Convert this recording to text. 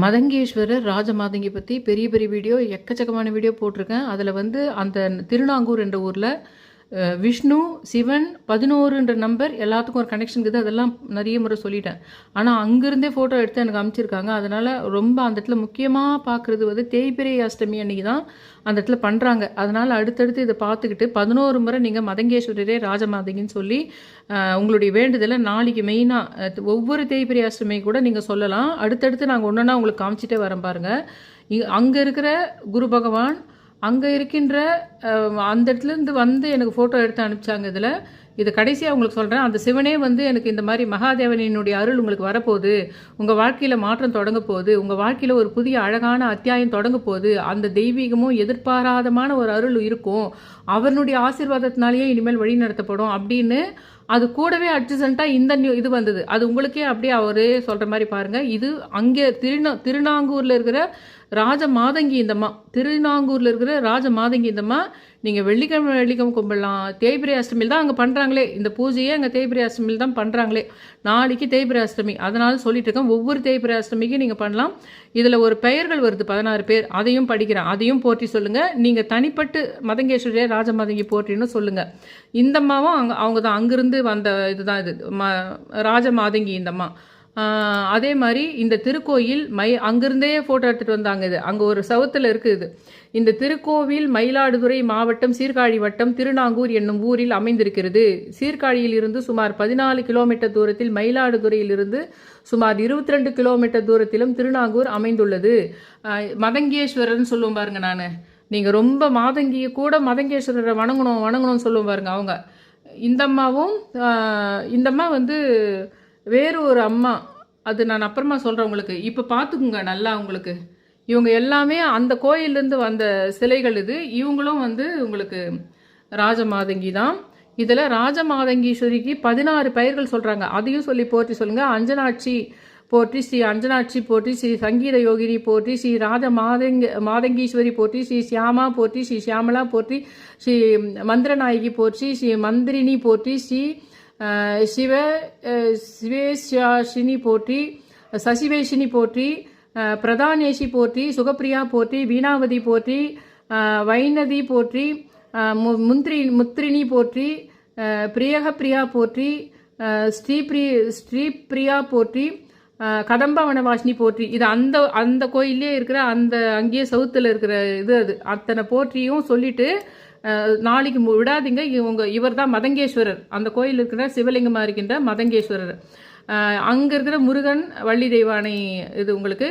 மதங்கேஸ்வரர் ராஜமாதங்கி பற்றி பெரிய பெரிய வீடியோ எக்கச்சக்கமான வீடியோ போட்டிருக்கேன். அதில் வந்து அந்த திருநாங்கூர் என்ற ஊரில் விஷ்ணு சிவன் பதினோருன்ற நம்பர் எல்லாத்துக்கும் ஒரு கனெக்ஷன் இருக்குது. அதெல்லாம் நிறைய முறை சொல்லிட்டேன். ஆனால் அங்கேருந்தே ஃபோட்டோ எடுத்து எனக்கு அமைச்சிருக்காங்க. அதனால் ரொம்ப அந்த இடத்துல முக்கியமாக பார்க்குறது வந்து தேய்பிரை அஷ்டமி அன்னைக்கு தான் அந்த இடத்துல பண்ணுறாங்க அதனால் அடுத்தடுத்து இதை பார்த்துக்கிட்டு பதினோரு முறை நீங்கள் மதங்கேஸ்வரரே ராஜமாதங்கின்னு சொல்லி உங்களுடைய வேண்டுதலை நாளைக்கு மெயினாக ஒவ்வொரு தேய்பிரை அஷ்டமி கூட நீங்கள் சொல்லலாம். அடுத்தடுத்து நாங்கள் ஒன்றா உங்களுக்கு காமிச்சிட்டே வரேன் பாருங்கள் அங்கே இருக்கிற குரு பகவான் அங்கே இருக்கின்ற அந்த இடத்துலேருந்து வந்து எனக்கு ஃபோட்டோ எடுத்து அனுப்பிச்சாங்க இதில். இது கடைசியாக உங்களுக்கு சொல்கிறேன் அந்த சிவனே வந்து எனக்கு இந்த மாதிரி மகாதேவனினுடைய அருள் உங்களுக்கு வரப்போகுது. உங்கள் வாழ்க்கையில் மாற்றம் தொடங்க போகுது. உங்கள் வாழ்க்கையில் ஒரு புதிய அழகான அத்தியாயம் தொடங்க போகுது. அந்த தெய்வீகமும் எதிர்பாராதமான ஒரு அருள் இருக்கும். அவனுடைய ஆசீர்வாதத்தினாலேயே இனிமேல் வழி நடத்தப்படும் அப்படின்னு அது கூடவே அட்ஜசண்ட்டாக இந்த நியூ இது வந்தது. அது உங்களுக்கே அப்படியே அவரே சொல்கிற மாதிரி பாருங்கள் இது அங்கே திருநா திருநாங்கூரில் இருக்கிற ராஜ மாதங்கி இந்தம்மா திருநாங்கூரில் இருக்கிற ராஜ மாதங்கி இந்தம்மா நீங்கள் வெள்ளிக்கிழமை வெள்ளிக்கிழமை கும்பிடலாம். தேய்பிரை அஷ்டமியில் தான் அங்கே பண்ணுறாங்களே இந்த பூஜையே அங்கே தேய்பிரி அஷ்டமியில் தான் பண்ணுறாங்களே நாளைக்கு தேய்பிரி அஷ்டமி. அதனால சொல்லிட்டு இருக்கேன். ஒவ்வொரு தேய்பிரி அஷ்டமிக்கும் நீங்கள் பண்ணலாம். இதில் ஒரு பெயர்கள் வருது. பதினாறு பேர். அதையும் படிக்கிறேன். அதையும் போற்றி சொல்லுங்கள் நீங்கள் தனிப்பட்டு மதங்கேஸ்வரியே ராஜமாதங்கி போற்றின்னு சொல்லுங்கள் இந்தம்மாவும் அங்கே அவங்க தான். அங்கிருந்து வந்த இதுதான் இது. ம ராஜமாதங்கி இந்தம்மா அதே மாதிரி இந்த திருக்கோயில் மை அங்கிருந்தே ஃபோட்டோ எடுத்துகிட்டு வந்தாங்க இது. அங்கே ஒரு சவுத்தில் இருக்குது இந்த திருக்கோவில் மயிலாடுதுறை மாவட்டம் சீர்காழி வட்டம் திருநாங்கூர் என்னும் ஊரில் அமைந்திருக்கிறது. சீர்காழியில் இருந்து சுமார் பதினாலு கிலோமீட்டர் தூரத்தில் மயிலாடுதுறையிலிருந்து சுமார் இருபத்தி ரெண்டு கிலோமீட்டர் தூரத்திலும் திருநாங்கூர் அமைந்துள்ளது. மதங்கேஸ்வரர்னு சொல்லுவோம் பாருங்க நான். நீங்கள் ரொம்ப மாதங்கியை கூட மதங்கேஸ்வரரை வணங்கணும் வணங்கணும்னு சொல்லுவோம் பாருங்க அவங்க. இந்த அம்மாவும் இந்த அம்மா வந்து வேறு ஒரு அம்மா. அது நான் அப்புறமா சொல்கிறேன் உங்களுக்கு. இப்போ பார்த்துக்குங்க நல்லா உங்களுக்கு. இவங்க எல்லாமே அந்த கோயிலேருந்து வந்த சிலைகள் இது. இவங்களும் வந்து உங்களுக்கு ராஜமாதங்கி தான். இதில் ராஜமாதங்கீஸ்வரிக்கு பதினாறு பெயர்கள் சொல்கிறாங்க அதையும் சொல்லி போற்றி சொல்லுங்கள் அஞ்சனாட்சி போற்றி ஸ்ரீ அஞ்சனாட்சி போற்றி ஸ்ரீ சங்கீத யோகினி போற்றி ஸ்ரீ ராஜ மாதங்க மாதங்கீஸ்வரி போற்றி ஸ்ரீ சியாமா போற்றி ஸ்ரீ சியாமலா போற்றி ஸ்ரீ மந்திரநாயகி போற்றி ஸ்ரீ மந்திரினி போற்றி ஸ்ரீ சிவ சிவேஷாஷினி போற்றி சசிவேஷினி போற்றி பிரதானேஷி போற்றி சுகப்பிரியா போற்றி வீணாவதி போற்றி அஹ், வைநதி போற்றி மு- முந்திரி முத்திரினி போற்றி பிரியக பிரியகப்பிரியா போற்றி அஹ், ஸ்ரீபிரி ஸ்ரீபிரியா போற்றி அஹ், கதம்ப வனவாசினி போற்றி. இது அந்த அந்த கோயிலே இருக்கிற அந்த அங்கேயே சவுத்தில் இருக்கிற இது அது. அத்தனை போற்றியும் சொல்லிட்டு நாளைக்கு மு- விடாதீங்க. இவங்க இவர் தான் மதங்கேஸ்வரர். அந்த கோயில் இருக்கிற சிவலிங்கமாக இருக்கின்ற மதங்கேஸ்வரர். அங்கே இருக்கிற முருகன் வள்ளி தெய்வானை இது உங்களுக்கு